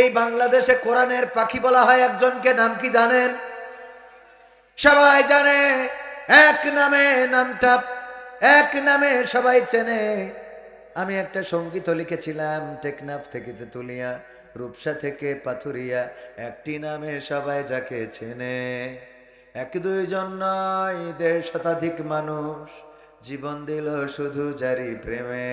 এই বাংলাদেশে কোরআনের পাখি বলা হয় একজনকে, নাম কি জানেন? সবাই জানে, এক নামে নামটা, এক নামে সবাই চেনে। আমি একটা সংগীত লিখেছিলাম, টেকনাফ থেকে তেতুলিয়া রূপসা থেকে পাথুরিয়া, একটি নামে সবাই যাকে চেনে। এক দুইজন নয়, দেড় শতাধিক মানুষ, জীবন দিল শুধু জারি প্রেমে।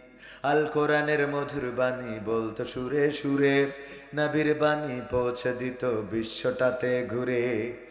আল কোরআনের মধুর বাণী বলতো সুরে সুরে নাবির বাণী পৌঁছে দিত বিশ্বটাতে ঘুরে।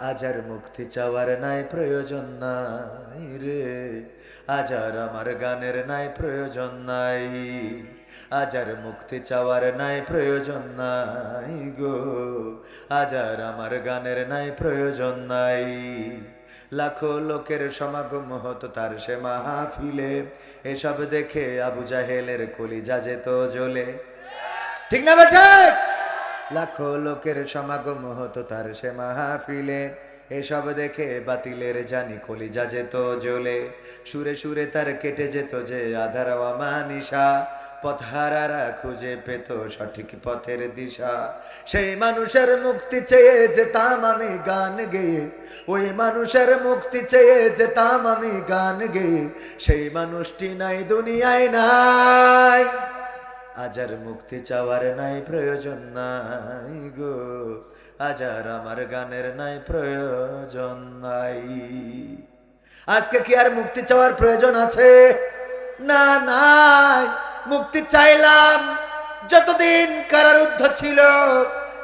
আজ আর মুক্তি চাওয়ার নাই প্রয়োজন নাই রে। আজ আর আমার গানের নাই প্রয়োজন নাই। আজ আর মুক্তি চাওয়ার নাই প্রয়োজন নাই গো। আজ আর আমার গানের নাই প্রয়োজন নাই। লাখো লোকের সমাগম হতো তার সে মাহফিলে। এসব দেখে আবু জাহেলের কলিজা যেত জ্বলে। ঠিক না বেটা লাখো লোকের সমাগম হতো তার সে মাহফিলে। এসব দেখে বাতিলের জানি কলিজা যেত জ্বলে। সুরে সুরে তার কেটে যেত যে আধার মানিসা। পথহারারা খুঁজে পেত সঠিক পথের দিশা। সেই মানুষের মুক্তি চেয়ে যেতাম আমি গান গেয়ে। ওই মানুষের মুক্তি চেয়ে যেতাম আমি গান গেয়ে। সেই মানুষটি নাই, দুনিয়ায় নাই। আজ আর মুক্তি চাওয়ার নাই প্রয়োজন নাই গো। আজ আর আমার গানের নাই প্রয়োজন নাই। আজকে কি আর মুক্তি চাওয়ার প্রয়োজন আছে? না, নাই। মুক্তি চাইলাম যতদিন কারারুদ্ধ ছিল,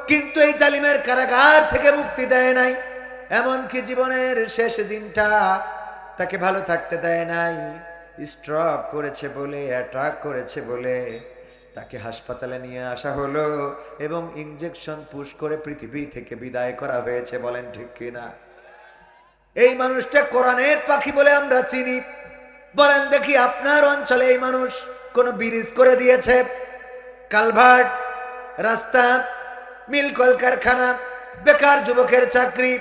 কিন্তু এই জালিমের কারাগার থেকে মুক্তি দেয় নাই। এমনকি জীবনের শেষ দিনটা তাকে ভালো থাকতে দেয় নাই। স্ট্রক করেছে বলে অ্যাটাক করেছে বলে। তাকে হাসপাতালে নিয়ে আসা হলো এবং ইঞ্জেকশন পুশ করে পৃথিবী থেকে বিদায় করা হয়েছে, বলেন ঠিক কিনা? এই মানুষটা কোরআনের পাখি বলে আমরা চিনি। বলেন দেখি আপনার অঞ্চলে এই মানুষ কোন ব্রিজ করে দিয়েছে? কালভার্ট, রাস্তা, মিল কলকারখানা, বেকার যুবকের চাকরি,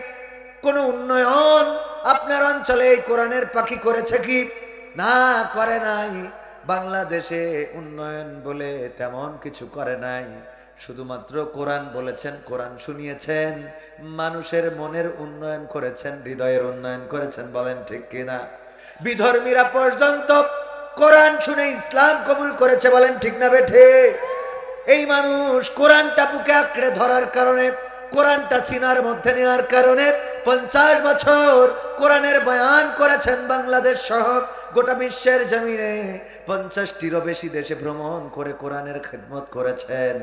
কোন উন্নয়ন আপনার অঞ্চলে এই কোরআনের পাখি করেছে কি? না, করে নাই। বাংলাদেশে উন্নয়ন বলে তেমন কিছু করে নাই। শুধুমাত্র কোরআন বলেছেন, কোরআন শুনিয়েছেন। মানুষের মনের উন্নয়ন করেছেন, হৃদয়ের উন্নয়ন করেছেন, বলেন ঠিক কিনা? বিধর্মীরা পর্যন্ত কোরআন শুনে ইসলাম কবুল করেছে, বলেন ঠিক না বেঠে? এই মানুষ কোরআনটা বুকে আঁকড়ে ধরার কারণে কোরআনটা সিনার মধ্যে নেওয়ার কারণে পঞ্চাশ বছর কোরআনের বয়ান করেছেন বাংলাদেশ সহ গোটা বিশ্বের জমিনে। পঞ্চাশটিরও বেশি দেশে ভ্রমণ করে কোরআনের খেদমত করেছেন।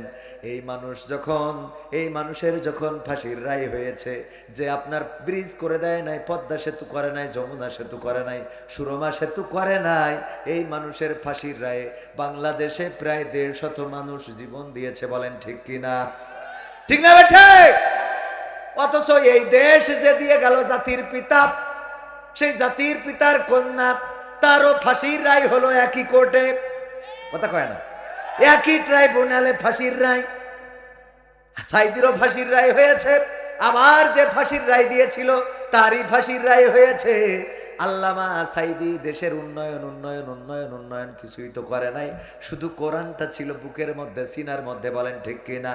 এই মানুষ যখন, এই মানুষের যখন ফাঁসির রায় হয়েছে, যে আপনার ব্রিজ করে দেয় নাই, পদ্মা সেতু করে নাই, যমুনা সেতু করে নাই, সুরমা সেতু করে নাই, এই মানুষের ফাঁসির রায়ে বাংলাদেশে প্রায় দেড় শত মানুষ জীবন দিয়েছে বলেন ঠিক কিনা? ঠিক না বেঠে? অথচ এই দেশ যে দিয়ে গেল জাতির পিতা, সেই জাতির পিতার কন্যা, তারও ফাঁসির রায় হলো একই কোর্টে। কথা কয় না? একই ট্রাইব্যুনালে ফাঁসির রায়। সাইদিরও ফাঁসির রায় হয়েছে, আবার যে ফাঁসির রায় দিয়েছিল, তারই ফাঁসির রায় হয়েছে। আল্লামা সাইদি দেশের উন্নয়ন উন্নয়ন উন্নয়ন উন্নয়ন কিছুই তো করে নাই। শুধু কোরআনটা ছিল বুকের মধ্যে, সিনার মধ্যে, বলেন ঠিক কিনা?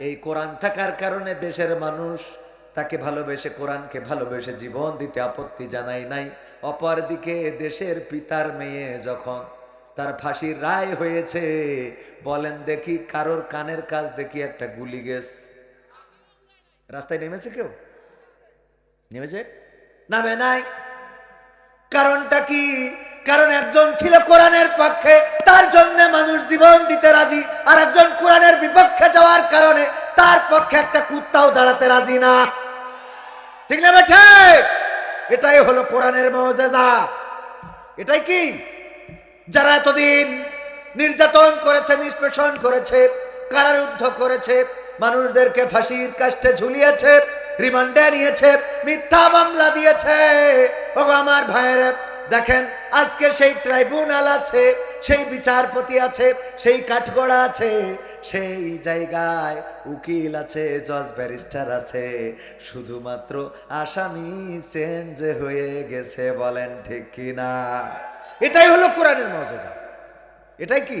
এই কোরআন থাকার কারণে দেশের মানুষ তাকে ভালোবেসে কোরআনকে ভালোবেসে জীবন দিতে আপত্তি জানাই নাই। অপরদিকে দেশের পিতার মেয়ে যখন তার ফাঁসির রায় হয়েছে, বলেন দেখি কারোর কানের কাজ দেখি একটা গুলি গেস রাস্তায় নেমেছে কেউ? নেমেছে? নামে নাই। কারণটা কি? কারণ একজন ছিল কোরআনের পক্ষে, তার জন্য মানুষ জীবন দিতে রাজি। আর একজন কোরআনের বিপক্ষে যাওয়ার কারণে তার পক্ষে একটা কুত্তাও দাঁড়াতে রাজি না। ঠিক না এটাই হলো কোরআনের মজেজা। এটাই কি? যারা এতদিন নির্যাতন করেছে, নিষ্পেষণ করেছে, কারারুদ্ধ করেছে, মানুষদেরকে ফাঁসির কাষ্টে ঝুলিয়েছে, রিমান্ডে নিয়েছে, মিথ্যা মামলা দিয়েছে ও আমার ভাইয়ের দেখেন, আজকে সেই ট্রাইব্যুনাল আছে, সেই বিচারপতি আছে, সেই কাঠগড়া আছে, সেই জায়গায় উকিল আছে, জজ ব্যারিস্টার আছে। শুধুমাত্র আসামি চেঞ্জ হয়ে গেছে, বলেন ঠিক কিনা? এটাই হলো কোরআনের মজা এটাই কি?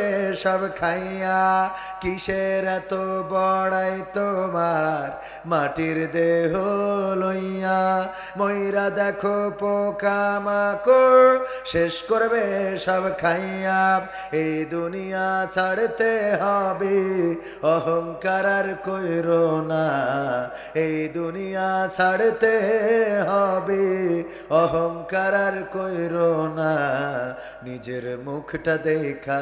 সব খাইয়া কিসের এত বড়াই তোমার? মাটির দেহ লইয়া ময়রা দেখো পোকা মাকড়। শেষ করবে সব খাইয়া, এই দুনিয়া ছাড়তে হবে। অহংকার আর কইরো না, এই দুনিয়া ছাড়তে হবে। অহংকার আর কইর না, নিজের মুখটা দেখা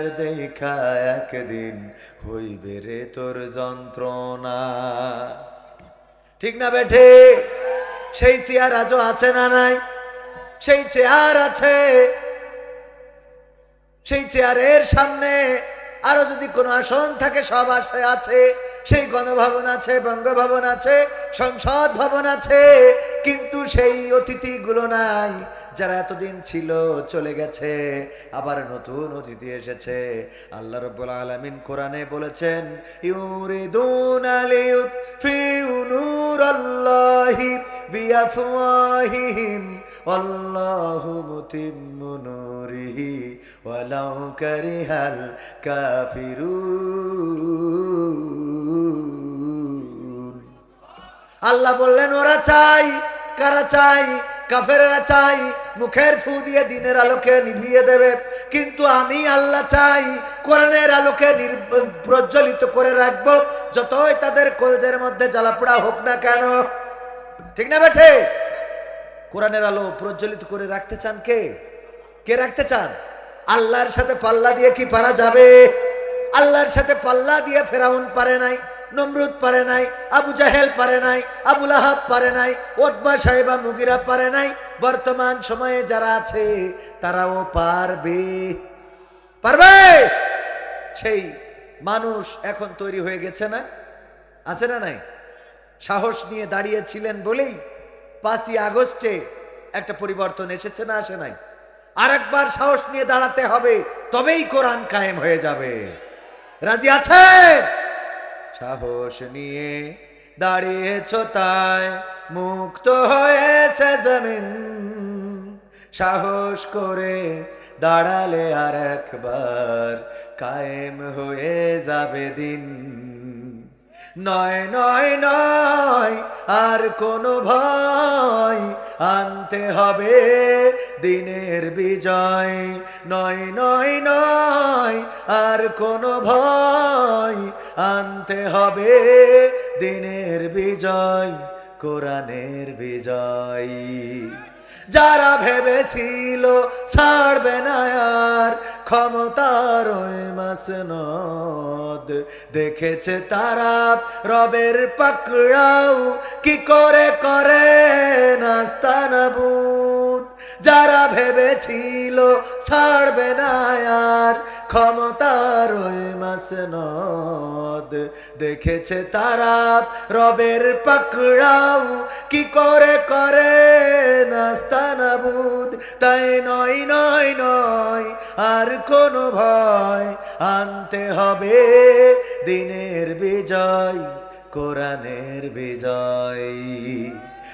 দেখা একদিন হইবে রে তোর যন্ত্রণা। ঠিক না বেঠে? সেই চেয়ার আজও আছে না নাই? সেই চেয়ার আছে। সেই চেয়ারের সামনে আরও যদি কোনো আসন থাকে, সব আসে, আছে। সেই গণভবন আছে, বঙ্গভবন আছে, সংসদ ভবন আছে, কিন্তু সেই অতিথিগুলো নাই। যারা এতদিন ছিল চলে গেছে, আবার নতুন অতিথি এসেছে। আল্লাহ রব্বুল আলামিন কোরআনে বলেছেন, ইউরিদুন কাফিরুন। আল্লাহ বললেন, ওরা চাই কারা চাই কাফেরেরা চাই মুখের ফু দিয়ে দিনের আলোকে নিভিয়ে দেবে। কিন্তু আমি আল্লাহ চাই কোরআনের আলোকে প্রজ্বলিত করে রাখব। যতই তাদের কলজের মধ্যে জ্বালাপোড়া হোক না কেন। ঠিক না বেঠে? কোরআনের আলো প্রজ্বলিত করে রাখতে চান কে? কে রাখতে চান? আল্লাহর সাথে পাল্লা দিয়ে কি পারা যাবে? আল্লাহর সাথে পাল্লা দিয়ে ফেরাউন পারে নাই। নমরুদ পারে নাই, আবু জাহেল পারে নাই, আবুল আহাব পারে নাই ওদবা সাহেবা মুগিরা পারে নাই। বর্তমান সময়ে যারা আছে, তারাও পারবে। পারবে? সেই মানুষ এখন তৈরি হয়ে গেছে না? আছে না নাই? সাহস নিয়ে দাঁড়িয়েছিলেন বলেই পাঁচই আগস্টে একটা পরিবর্তন এসেছে না আসে নাই? আরেকবার সাহস নিয়ে দাঁড়াতে হবে, তবেই কোরআন কায়েম হয়ে যাবে। রাজি আছেন? সাহস নিয়ে দাঁড়িয়েছ তাই মুক্ত হয়েছে জমিন। সাহস করে দাঁড়ালে আর একবার কায়েম হয়ে যাবে দিন। নয় নয় নয়, আর কোনো ভয় আনতে হবে দিনের বিজয়। নয় নয় নয়, আর কোনো ভয় আনতে হবে দিনের বিজয়, কোরআনের বিজয়। যারা ভেবেছিল ছাড়বে না আর ক্ষমতার মাসনদ। দেখেছে তারা রবের পাকড়াও কি করে করে নাস্তানাবুদ যারা ভেবেছিল ছাড়বে না আর ক্ষমতার ওই দেখেছে তারা রবের পাকড়াও। কি করে করে? নাস্তানাবুদ তাই নয় নয় নয়, আর কোনো ভয়। আনতে হবে দিনের বিজয়, কোরআনের বিজয়।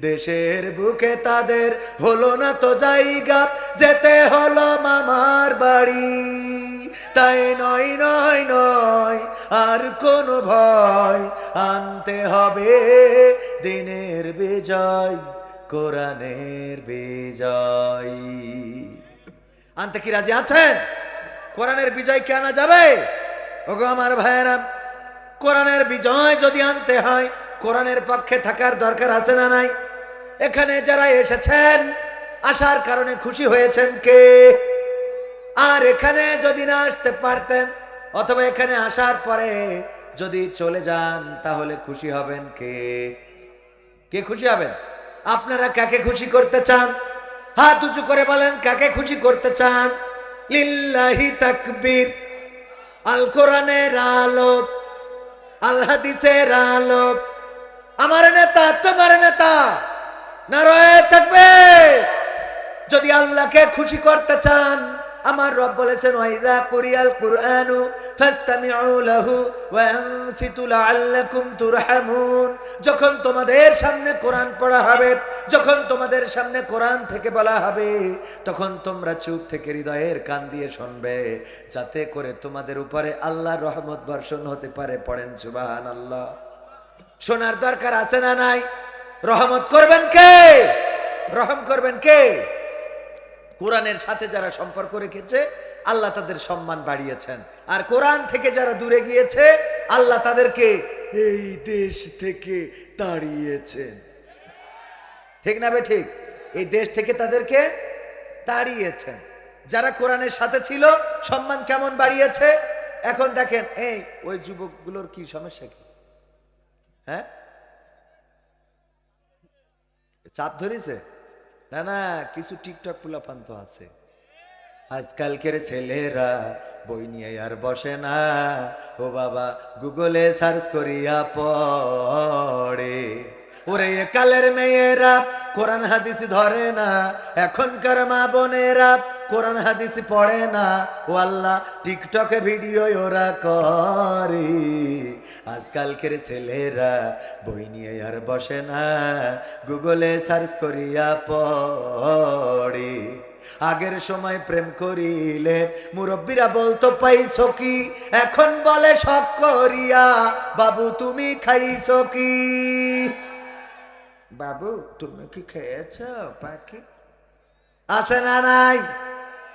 দেশের বুকে তাদের হলো না তো জায়গা, যেতে হলো মামার বাড়ি। তাই নয় নয় নয়, আর কোনো ভয়, আনতে হবে দিনের বিজয়, কোরআনের বিজয়। আনতে কি রাজি আছেন? কোরআনের বিজয় কে আনা যাবে? ওগো আমার ভাইয়েরা, কোরআনের বিজয় যদি আনতে হয়, কোরআনের পক্ষে থাকার দরকার আছে না নাই? এখানে যারা এসেছেন, আসার কারণে খুশি হয়েছেন কে? আর এখানে যদি না আসতে পারতেন, অথবা এখানে আসার পরে যদি চলে যান, তাহলে খুশি হবেন কে? কে খুশি হবেন? আপনারা কাকে খুশি করতে চান? হাত উঁচু করে বলেন, কাকে খুশি করতে চান? লিল্লাহি তাকবীর। আল কোরআনের আলোক আল হাদিসের আলোক। আমার নেতা, তোমার নেতা। থাকবে যদি আল্লাহকে খুশি করতে চান, আমার রব বলেছেন ওয়াইদা যখন তোমাদের সামনে কোরআন পড়া হবে, যখন তোমাদের সামনে কোরআন থেকে বলা হবে, তখন তোমরা চুপ থেকে হৃদয়ের কান দিয়ে শুনবে, যাতে করে তোমাদের উপরে আল্লাহর রহমত বর্ষণ হতে পারে। পড়েন সুবহানাল্লাহ। শোনার দরকার আছে না নাই? রহমত করবেন কে? রহম করবেন কে? কোরআনের সাথে যারা সম্পর্ক রেখেছে, আল্লাহ তাদের সম্মান বাড়িয়েছেন। আর কোরআন থেকে যারা দূরে গিয়েছে, আল্লাহ তাদেরকে এই দেশ থেকে তাড়িয়েছেন। ঠিক না বে ঠিক? এই দেশ থেকে তাদেরকে তাড়িয়েছেন। যারা কোরআনের সাথে ছিল, সম্মান কেমন বাড়িয়েছে? এখন দেখেন, এই, ওই যুবকগুলোর কি সমস্যা কি? হ্যাঁ? চাপ ধরেছে? না না, কিছু টিকটক পোলাপান তো আছে। আজকালকের ছেলেরা বই নিয়ে আর বসে না। ও বাবা, গুগলে সার্চ করিয়া পড়ে। ওরে এ কালের মেয়েরা, কোরআন হাদিস ধরে না। এখনকার মা বোনেরা কোরআন হাদিস পড়ে না। ও আল্লাহ, টিকটকে ভিডিও ওরা করে। আজকালকের ছেলেরা বই নিয়ে আর বসে না। গুগলে সার্চ করিয়া পড়ে। আগের সময় প্রেম করিলে মুরব্বীরা বলতো পাইছো কি? এখন বলে শখ করিয়া। বাবু তুমি খাইছো কি? বাবু তুমি কি খেয়েছ পাখি? আছে না নাই?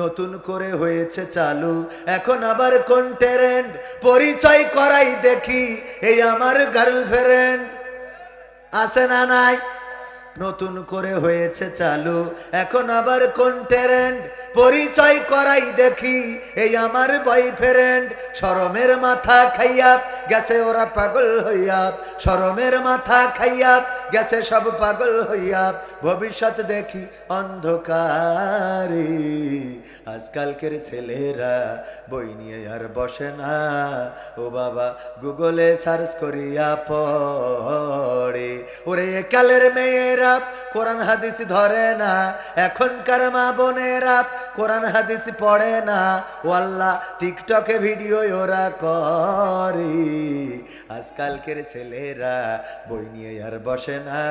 নতুন করে হয়েছে চালু। এখন আবার কোন টেরেন্ট পরিচয় করাই দেখি, এই আমার গার্লফ্রেন্ড আছে না নাই? নতুন করে হয়েছে চালু। এখন আবার কোন ট্রেন্ড পরিচয় করাই দেখি। এই আমার বয়ফ্রেন্ড শরমের মাথা খাইয়া গেছে, ওরা পাগল হইয়া। শরমের মাথা খাইয়া গেছে, সব পাগল হইয়া। ভবিষ্যৎ দেখি অন্ধকারে। আজকালকের ছেলেরা বই নিয়ে আর বসে না। ও বাবা, গুগলে সার্চ করিয়া পড়ে। ওরে কালের মেয়েরা কোরআন হাদিস ধরে না। এখনকার মা বোনেরা কোরআন হাদিস পড়ে না। ও আল্লাহ টিকটকে ভিডিও ওরা করে। আজকালকের ছেলেরা বই নিয়ে আর বসে না।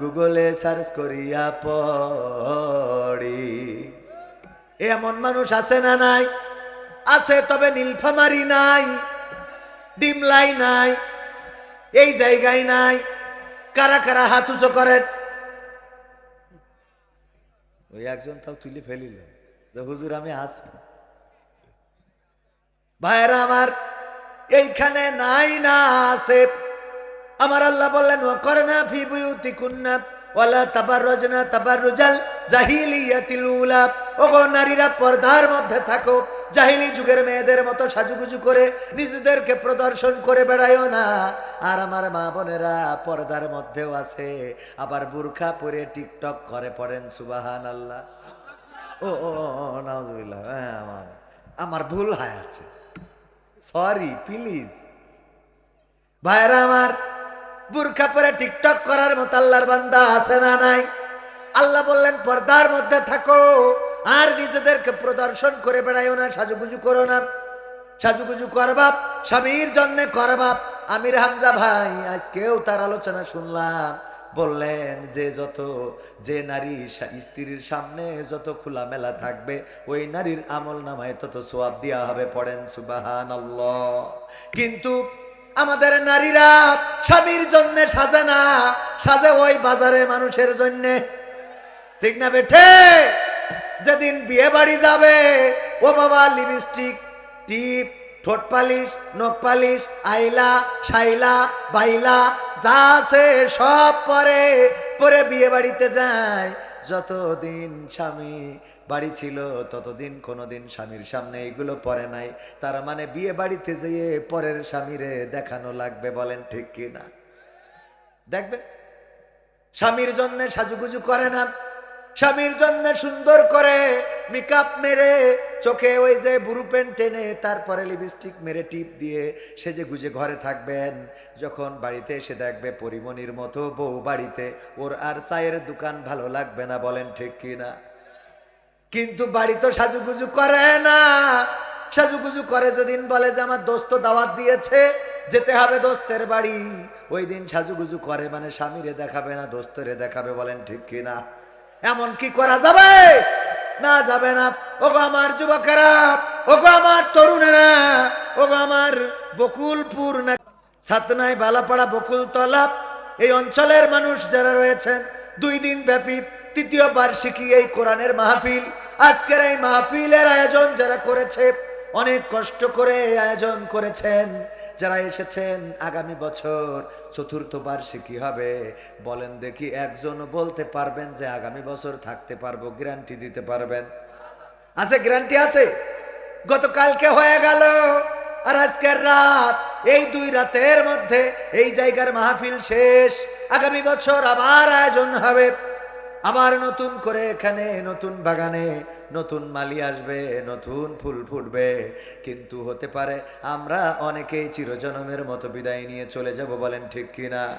গুগলে সার্চ করিয়া পড়ে। এমন মানুষ আছে না নাই? আছে, তবে নীলফামারি নাই, ডিমলাই নাই, এই জায়গায় নাই। কারা কারা হাত উঁচু করেন? ওই একজন তাও তুলে ফেলিল। হুজুর, আমি আসি ভাইরা আমার, এইখানে নাই না আছে। আমার আল্লাহ বললেন করে না ফি কুন্না ওগো নারীরা পর্দার মধ্যে থাকো। জাহিলি যুগের মেয়েদের মতো করে নিজেদেরকে প্রদর্শন করে বেড়ায়ও না। আর আমার মা বোনেরা পর্দার মধ্যেও আছে। আবার বুরখা পরে টিকটক করে পড়েন সুবাহান আল্লাহ ও ও হ্যাঁ আমার আমার ভুল হয় আছে। সরি প্লিজ ভাইরা আমার বুরখা পরে টিকটক করার মতো আল্লাহর বান্দা আছে না নাই? আল্লাহ বললেন, পর্দার মধ্যে থাকো, আর নিজেদেরকে প্রদর্শন করে বেড়াইও না, সাজুগুজু করো না। সাজুগুজু করবাপ স্বামীর জন্যে করবাপ আমির হামজা ভাই, আজকেও তার আলোচনা শুনলাম। বললেন, যে যত, যে নারী স্ত্রীর সামনে যত খোলামেলা থাকবে, ওই নারীর আমল নামায় তত সোয়াব দেওয়া হবে, পড়েন সুবাহান কিন্তু আমাদের নারীরা স্বামীর জন্য সাজে না, সাজে ওই বাজারে মানুষের জন্যে। ঠিক না বেঠে? যেদিন বিয়ে বাড়ি যাবে, ও বাবা লিপস্টিক টিপ, ঠোঁট পালিশ, নখ পালিশ, আইলা, সাইলা, বাইলা, যা আছে সব পরে পরে বিয়ে বাড়িতে যায়। যতদিন স্বামী বাড়ি ছিল, ততদিন কোনোদিন স্বামীর সামনে এগুলো পরে নাই। তার মানে বিয়ে বাড়িতে যেয়ে পরের স্বামীরে দেখানো লাগবে বলেন ঠিক কি না দেখবে? স্বামীর জন্য সাজুগুজু করে না। স্বামীর জন্য সুন্দর করে মেকআপ মেরে চোখে ওই যে বুরু পেন টেনে তারপরে লিপস্টিক মেরে টিপ দিয়ে সেজে গুজে ঘরে থাকবেন। যখন বাড়িতে এসে দেখবে পরিমণির মতো বউ বাড়িতে, ওর আর চায়ের দোকান ভালো লাগবে না বলেন ঠিক কি না? কিন্তু বাড়ি তো সাজুগুজু করে না। সাজুগুজু করে যেদিন বলে যে আমার দোস্ত দাওয়াত দিয়েছে, যেতে হবে দোস্তের বাড়ি। ওই দিন সাজুগুজু করে মানে স্বামীরে দেখাবে না, দোস্তরে দেখাবে বলেন ঠিক কি না? এমন কি করা যাবে? না যাবে না। ওগো আমার যুবকেরা, ওগো আমার তরুণেরা, ওগো আমার বকুলপুর না সাতনাই বালাপাড়া বকুলতলা, এই অঞ্চলের মানুষ যারা রয়েছেন, দুই দিন ব্যাপী তৃতীয় বার্ষিকী এই কোরআনের মাহফিল। আজকের এই মাহফিলের আয়োজন যারা করেছে অনেক কষ্ট করে আয়োজন করেছেন। যারা এসেছেন আগামী বছর, চতুর্থ বার্ষিকী হবে? বলেন দেখি একজন বলতে পারবেন যে আগামী বছর থাকতে পারব, গ্যারান্টি দিতে পারবেন। আছে গ্যারান্টি আছে? গতকালকে হয়ে গেল, আর আজকের রাত, এই দুই রাতের মধ্যে এই জায়গার মাহফিল শেষ। আগামী বছর আবার আয়োজন হবে। আবার নতুন করে এখানে, নতুন বাগানে নতুন মালি আসবে, নতুন ফুল ফুটবে। কিন্তু হতে পারে আমরা অনেকেই চিরজনমের মতো বিদায় নিয়ে চলে যাব, বলেন ঠিক কিনা?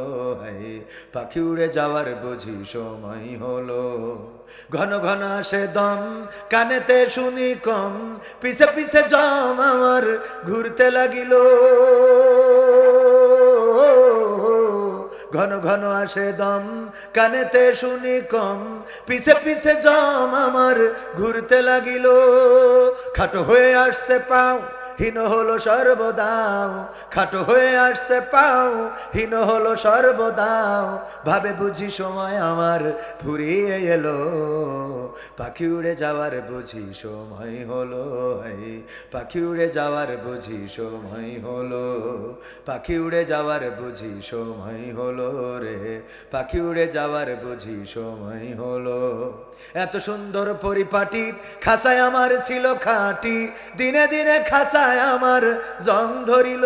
হায় পাখি উড়ে যাওয়ার বুঝি সময় হলো। ঘন ঘন আসে দম, কানেতে শুনি কম, পিছে পিছে জম আমার ঘুরতে লাগিল। ঘন ঘন আসে দম, কানেতে শুনি কম, পিছে পিছে জম আমার ঘুরতে লাগিল। খাটো হয়ে আসছে পাও হীন হলো সর্বদাও, খাটো হয়ে আসছে পাও, হীন হলো সর্বদাও। ভাবে বুঝি সময় আমার ফুরিয়ে এলো, পাখি উড়ে যাওয়ার বুঝি সময় হলো পাখি উড়ে যাওয়ার বুঝি সময় হলো, পাখি উড়ে যাওয়ার বুঝি সময় হলো রে, পাখি উড়ে যাওয়ার বুঝি সময় হলো। এত সুন্দর পরিপাটি, খাসায় আমার ছিল খাটি, দিনে দিনে খাসায় আমার জং ধরিল।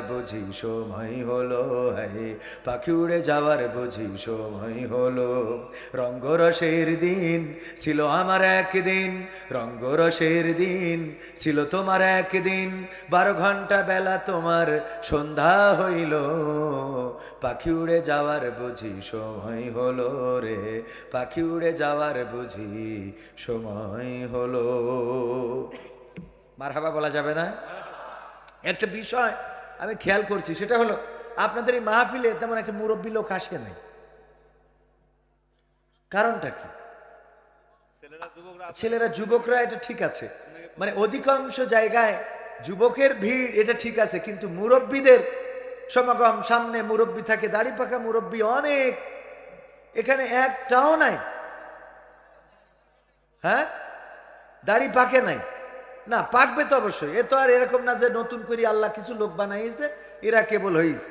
বুঝি সময় হলো হে পাখি উড়ে যাওয়ার বুঝি সময় হলো। রঙ্গরসের দিন ছিল আমার একদিন, রঙ্গরসের দিন ছিল তোমার একদিন। বারো ঘণ্টা বেলা তোমার সন্ধ্যা হইল, পাখি উড়ে যাওয়ার বুঝি সময় হলো রে, পাখি উড়ে যাওয়ার বুঝি সময় হলো। মারহাবা বলা যাবে না? একটা বিষয় আমি খেয়াল করছি সেটা হলো আপনাদের এই মাহফিলে তেমন একটা মুরব্বী লোক আসে নাই। কারণটা কি? ছেলেরা যুবকরা এটা ঠিক আছে। মানে অধিকাংশ জায়গায় যুবকের ভিড় এটা ঠিক আছে কিন্তু মুরব্বীদের সমাগম সামনে মুরব্বী থাকে দাড়ি পাকা মুরব্বী অনেক। এখানে একটাও নাই। হ্যাঁ? দাড়ি পাকে নাই। না, পাকবে তো অবশ্যই। এ তো আর এরকম না যে নতুন করে আল্লাহ কিছু লোক বানাইছে, এরা কেবল হয়েছে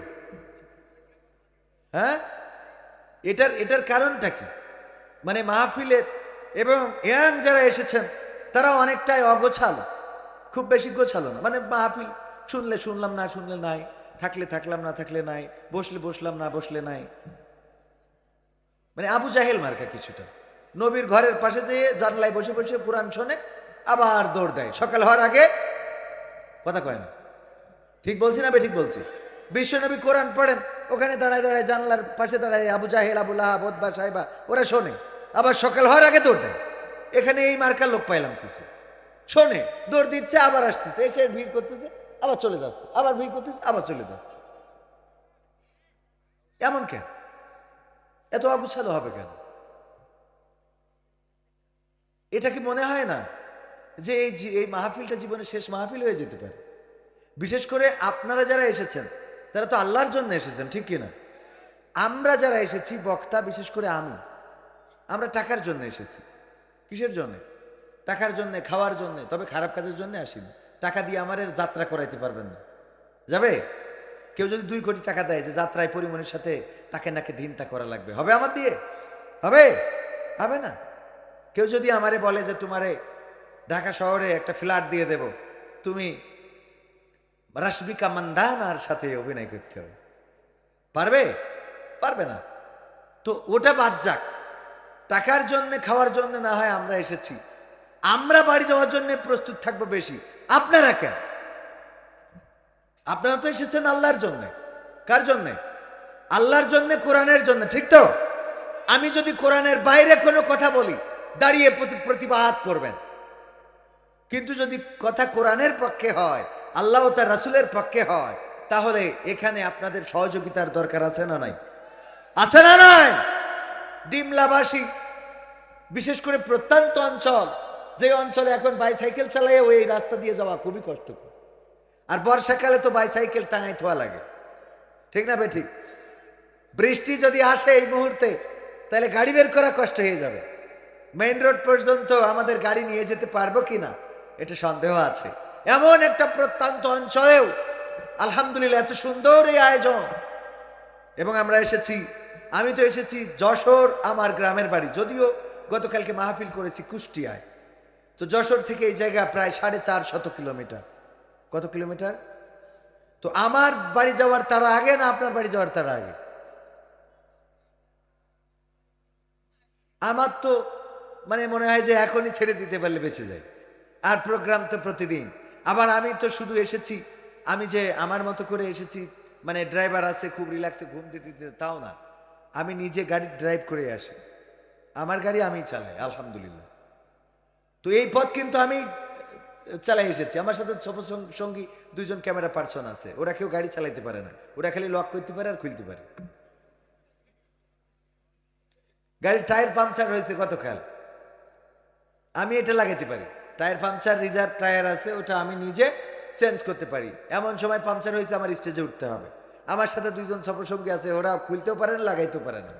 হ্যাঁ? এটার এটার কারণটা কি? মানে মাহফিলের এবং ইয়াং যারা এসেছেন, তারা অনেকটাই অগোছালো। খুব বেশি গোছালো না। মানে মাহফিল শুনলে শুনলাম না, শুনলে নাই। থাকলে থাকলাম না, থাকলে নাই। বসলে বসলাম না, বসলে নাই। মানে আবু জাহেল মার্কা কিছুটা। নবীর ঘরের পাশে যেয়ে জানলায় বসে বসে কোরআন শোনে আবার দৌড় দেয়। সকাল হওয়ার আগে কথা কয় না। ঠিক বলছি না ঠিক বলছি। বিশ্বনবী কোরআন পড়েন, ওখানে দাঁড়ায় দাঁড়ায় জানলার পাশে দাঁড়ায় আবু জাহেল, আবু লাহাব ওদবা সাহেবা ওরা শোনে। আবার সকাল হওয়ার আগে দৌড় দেয়। এখানে এই মার্কার লোক পাইলাম কিছু। শোনে, দৌড় দিচ্ছে, আবার আসতেছে। এসে ভিড় করতেছে, আবার চলে যাচ্ছে। আবার ভিড় করতেছে, আবার চলে যাচ্ছে। এমন কেন? এত অগুছালো হবে কেন? এটা কি মনে হয় না? যে এই এই মাহফিলটা জীবনের শেষ মাহফিল হয়ে যেতে পারে। বিশেষ করে আপনারা যারা এসেছেন, তারা তো আল্লাহর জন্য এসেছেন, ঠিক কিনা? আমরা যারা এসেছি, বক্তা বিশেষ করে আমি, আমরা টাকার জন্য এসেছি। কিসের জন্য? টাকার জন্য, খাওয়ার জন্য, তবে খারাপ কাজের জন্য আসিনি। টাকা দিয়ে আমার যাত্রা করাইতে পারবেন না। যাবে? কেউ যদি দুই কোটি টাকা দেয় যে যাত্রায় পরিমাণের সাথে তাকে নাকি দিনতা করা লাগবে। হবে আমার দিয়ে? হবে? হবে না? কেউ যদি আমারে বলে যে তোমারে ঢাকা শহরে একটা ফ্ল্যাট দিয়ে দেব। তুমি রাশমিকা মান্দানার সাথে অভিনয় করতে হবে। পারবে? পারবে না। তো ওটা বাদ যাক। টাকার জন্য, খাওয়ার জন্য না হয় আমরা এসেছি। আমরা বাড়ি যাওয়ার জন্য প্রস্তুত থাকব বেশি। আপনারা কেন? আপনারা তো এসেছেন আল্লাহর জন্য। কার জন্য? আল্লাহর জন্য, কোরআনের জন্য, ঠিক তো? আমি যদি কোরআনের বাইরে কোনো কথা বলি, দাঁড়িয়ে প্রতি- প্রতিবাদ করবেন। কিন্তু যদি কথা কোরআনের পক্ষে হয়, আল্লাহ তার রাসুলের পক্ষে হয়, তাহলে এখানে আপনাদের সহযোগিতার দরকার আছে না নাই? আছে না নাই? ডিমলাবাসী বিশেষ করে প্রত্যন্ত অঞ্চল, যে অঞ্চলে এখন বাইসাইকেল চালায় ওই রাস্তা দিয়ে যাওয়া খুবই কষ্টকর। আর বর্ষাকালে তো বাইসাইকেল টাঙাই থোয়া লাগে। ঠিক না ঠিক বৃষ্টি যদি আসে এই মুহূর্তে, তাহলে গাড়ি বের করা কষ্ট হয়ে যাবে। মেইন রোড পর্যন্ত আমাদের গাড়ি নিয়ে যেতে পারব কি না? এটা সন্দেহ আছে। এমন একটা প্রত্যন্ত অঞ্চলেও আলহামদুলিল্লাহ এত সুন্দর এই আয়োজন। এবং আমরা এসেছি, আমি তো এসেছি যশোর আমার গ্রামের বাড়ি। যদিও গতকালকে মাহফিল করেছি কুষ্টিয়ায়। তো যশোর থেকে এই জায়গা প্রায় সাড়ে চার শত কিলোমিটার। কত কিলোমিটার? তো আমার বাড়ি যাওয়ার তার আগে না আপনার বাড়ি যাওয়ার তার আগে? আমার তো মানে মনে হয় যে এখনই ছেড়ে দিতে পারলে বেঁচে যায়। আর প্রোগ্রাম তো প্রতিদিন। আবার আমি তো শুধু এসেছি। আমি যে আমার মতো করে এসেছি মানে ড্রাইভার আছে, খুব রিল্যাক্সে ঘুম দিতে দিতে, তাও না। আমি নিজে গাড়ি ড্রাইভ করে আসি। আমার গাড়ি আমি চালাই, আলহামদুলিল্লাহ। তো এই পথ কিন্তু আমি চালাই এসেছি। আমার সাথে সঙ্গী দুইজন ক্যামেরা পার্সন আছে। ওরা কেউ গাড়ি চালাইতে পারে না। ওরা খালি লক করতে পারে আর খুলতে পারে। গাড়ির টায়ার পাংচার হয়েছে গতকাল। আমি এটা লাগাইতে পারি। টায়ার পাংচার রিজার্ভ টায়ার আছে, ওটা আমি নিজে চেঞ্জ করতে পারি। এমন সময় পাংচার হয়েছে, আমার স্টেজে উঠতে হবে। আমার সাথে দুইজন সফরসঙ্গী আছে ওরা খুলতেও পারে না, লাগাইতেও পারে না।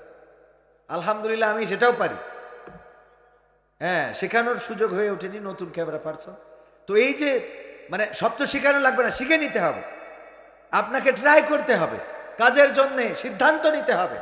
আলহামদুলিল্লাহ, আমি সেটাও পারি। হ্যাঁ শেখানোর সুযোগ হয়ে ওঠেনি, নতুন ক্যামেরা পারছ। তো এই যে মানে সব তো শেখানো লাগবে না, শিখে নিতে হবে। আপনাকে ট্রাই করতে হবে। কাজের জন্যে সিদ্ধান্ত নিতে হবে।